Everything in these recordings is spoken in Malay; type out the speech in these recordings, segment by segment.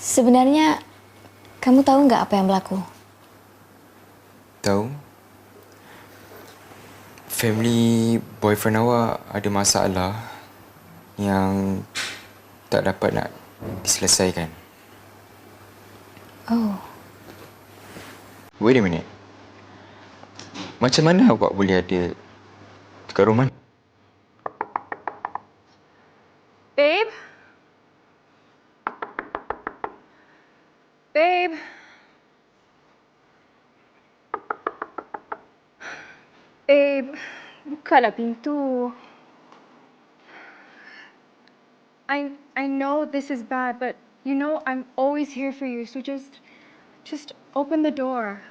Sebenarnya kamu tahu nggak apa yang berlaku? Tahu? Family boyfriend awak ada masalah yang tak dapat nak diselesaikan. Oh, Wait a minute. Macam mana awak boleh ada dekat rumah Bukalah pintu. I I know this is bad, but you know I'm always here for you, so just just open the door.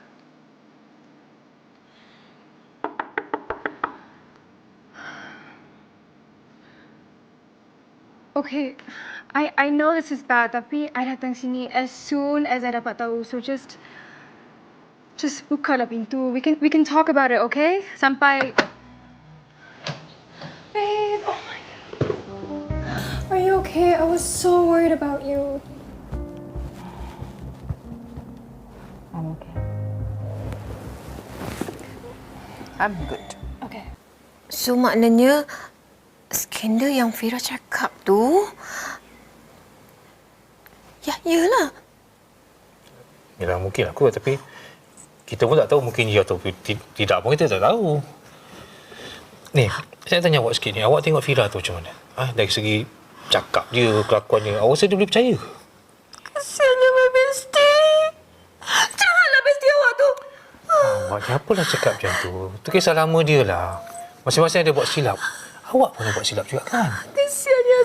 Okay, I I know this is bad, tapi I datang sini as soon as I dapat. So just just bukalah pintu. We can we can talk about it, okay? Sampai Babe, oh my God. Are you okay? I was so worried about you. I'm okay. I'm good. Okay. So maknanya skandal yang Fira cakap tu Ya, iyalah. Yalah mungkin aku tapi kita pun tak tahu mungkin ya atau ti- tidak pun kita tak tahu. Ni, saya tanya awak sikit ni. Awak tengok Fira tu macam mana? Ah, dari segi cakap dia, kelakuannya. Awak rasa dia boleh percaya ke? Kesiannya my bestie. Janganlah bestie awak tu. Awak ni apalah cakap macam tu? Tu kisah lama dia lah. Masing-masing ada buat silap. Awak pun ada buat silap juga kan? Kesiannya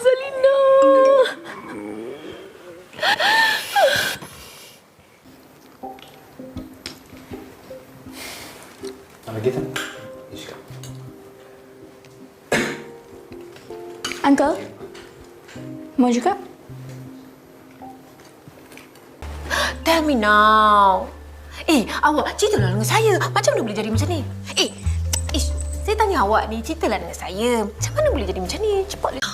Azalina. Kita. Uncle? Mau juga? Tell me now. Eh, awak ceritalah dengan saya. Macam mana boleh jadi macam ni? Eh, ish, saya tanya awak ni, ceritalah dengan saya. Macam mana boleh jadi macam ni? Cepatlah.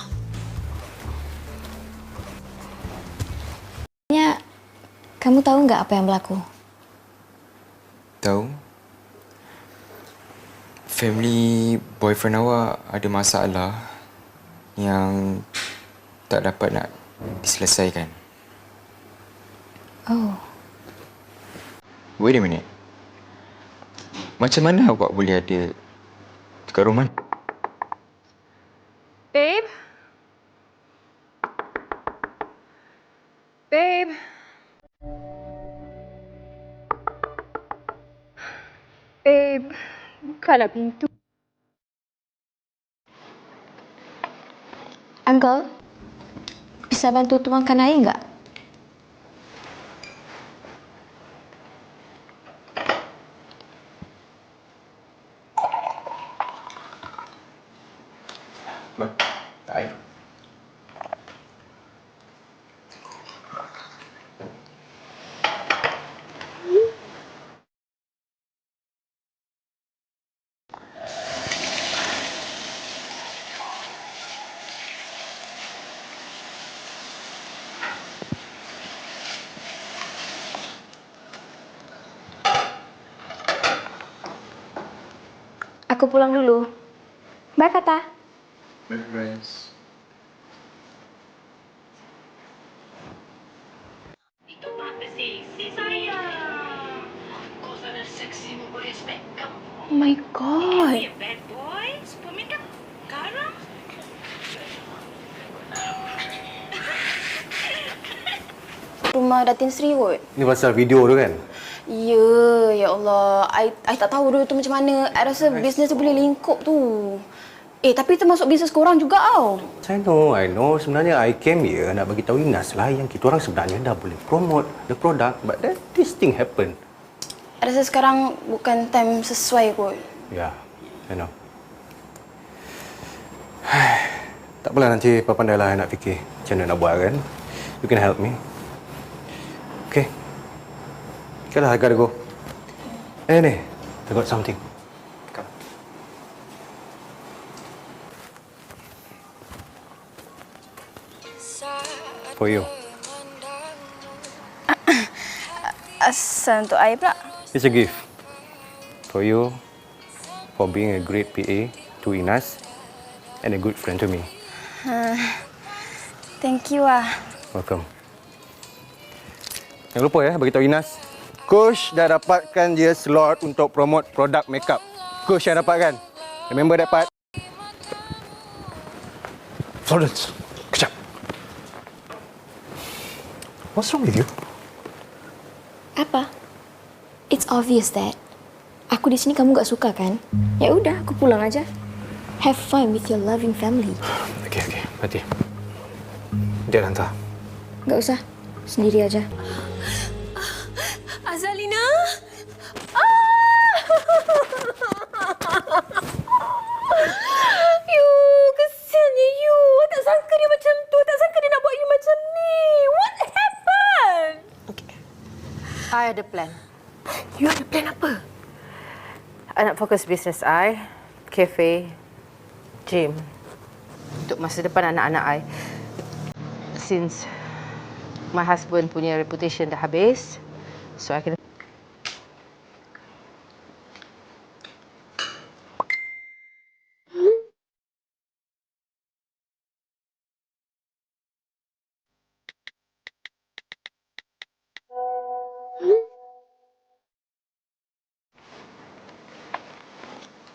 Sebenarnya kamu tahu nggak apa yang berlaku? Tahu? Family boyfriend awak ada masalah yang tak dapat nak diselesaikan. Oh, Wait a minute. Macam mana awak boleh ada dekat rumah? Babe? Babe, pintu. Uncle? Bisa bantu tuangkan air nggak? Aku pulang dulu. Bye, Kata. Friends. Itu mata seksi sayang. Kau sangat seksi spek kamu. Oh my God. Bad garam. Rumah Datin Sri kot. Ni pasal video tu kan? Ya, ya Allah. I, I tak tahu dulu tu macam mana. I rasa bisnes tu boleh lingkup tu. Eh, tapi termasuk bisnes korang juga tau. I know, I know. Sebenarnya I came here nak bagi tahu Inas lah yang kita orang sebenarnya dah boleh promote the product. But then this thing happen. I rasa sekarang bukan time sesuai kot. Ya, yeah, I know. tak apalah nanti Papa pandai lah nak fikir macam mana nak buat kan. You can help me. Okay. Okay lah, I gotta go. Eh ni, I got something. Come. For you. Asal untuk air pula? It's a gift for you for being a great PA to Inas and a good friend to me. Thank you ah. Welcome. Jangan lupa ya, bagi tahu Inas. Coach dah dapatkan dia slot untuk promote produk makeup. Coach yang dapatkan. Remember that part? Florence, kejap. What's wrong with you? Apa? It's obvious that aku di sini kamu gak suka kan? Ya udah, aku pulang aja. Have fun with your loving family. Okey, okey. Nanti. Dia hantar. Gak usah, sendiri aja. Azalina? Ah! you, kesiannya you. Tak sangka dia macam tu. Tak sangka dia nak buat you macam ni. What happened? I ada plan. You ada plan apa? I nak fokus bisnes I, cafe, gym. Untuk masa depan anak-anak I. Since my husband punya reputation dah habis, so I kena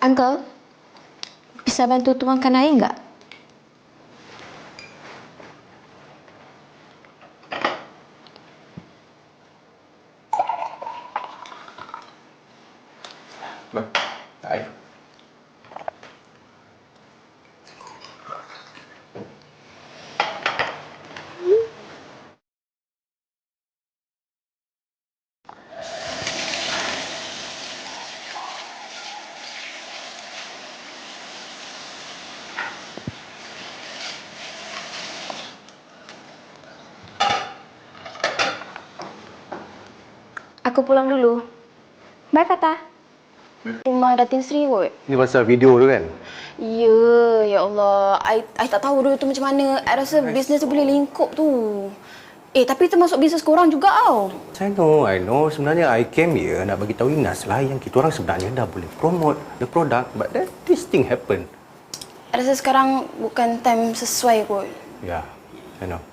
Uncle, bisa bantu tuangkan air nggak? Bang, air. Aku pulang dulu. Bye, Kata. Rumah Datin Sri kot. Ini pasal video tu kan? Ya, ya Allah. I, I tak tahu dulu tu macam mana. I rasa bisnes tu boleh lingkup tu. Eh, tapi termasuk bisnes korang juga tau. I know, I know. Sebenarnya I came here nak bagi tahu Inas lah yang kita orang sebenarnya dah boleh promote the product. But then this thing happen. I rasa sekarang bukan time sesuai kot. Ya, yeah, I know.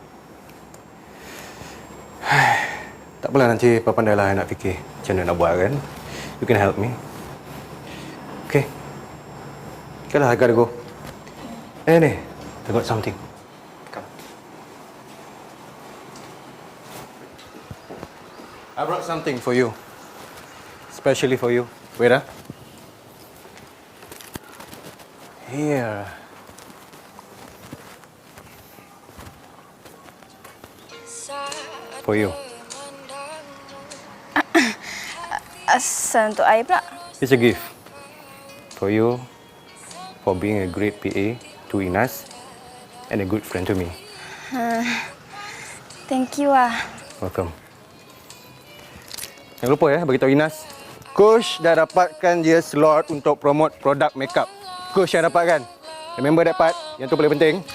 tak apalah nanti Papa pandailah nak fikir macam mana nak buat kan. You can help me. Okay. Okay lah, I gotta go. Eh ni, I got something. Come. I brought something for you. Especially for you. Wait ah. Here. For you. Asal untuk air pula? It's a gift for you for being a great PA to Inas and a good friend to me. Thank you ah. Welcome. Jangan lupa ya, bagi tahu Inas. Coach dah dapatkan dia slot untuk promote produk makeup. Coach yang dapatkan. Remember that part? Yang tu paling penting.